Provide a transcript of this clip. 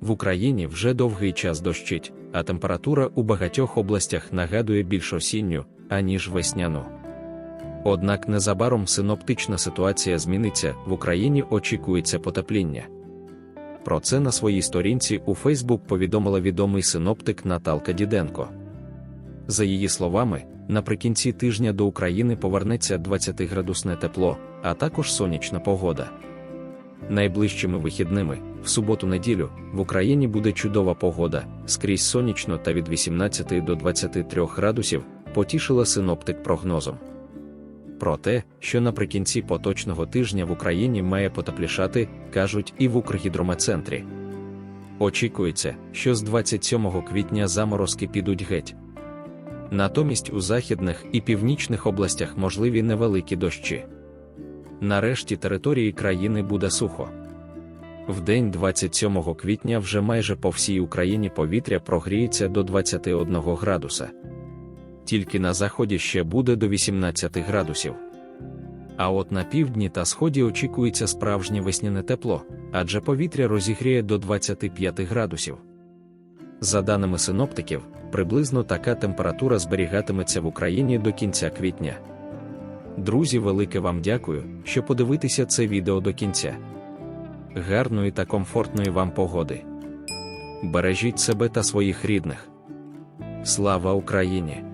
В Україні вже довгий час дощить, а температура у багатьох областях нагадує більш осінню, аніж весняну. Однак незабаром синоптична ситуація зміниться, в Україні очікується потепління. Про це на своїй сторінці у Фейсбук повідомила відомий синоптик Наталка Діденко. За її словами, наприкінці тижня до України повернеться 20-градусне тепло, а також сонячна погода. Найближчими вихідними, в суботу-неділю, в Україні буде чудова погода, скрізь сонячно та від 18 до 23 градусів, потішила синоптик прогнозом. Про те, що наприкінці поточного тижня в Україні має потеплішати, кажуть і в Укргідрометцентрі. Очікується, що з 27 квітня заморозки підуть геть. Натомість у західних і північних областях можливі невеликі дощі. Нарешті території країни буде сухо. В день 27 квітня вже майже по всій Україні повітря прогріється до 21 градуса. Тільки на заході ще буде до 18 градусів. А от на півдні та сході очікується справжнє весняне тепло, адже повітря розігріє до 25 градусів. За даними синоптиків, приблизно така температура зберігатиметься в Україні до кінця квітня. Друзі, велике вам дякую, що подивитеся це відео до кінця. Гарної та комфортної вам погоди. Бережіть себе та своїх рідних. Слава Україні!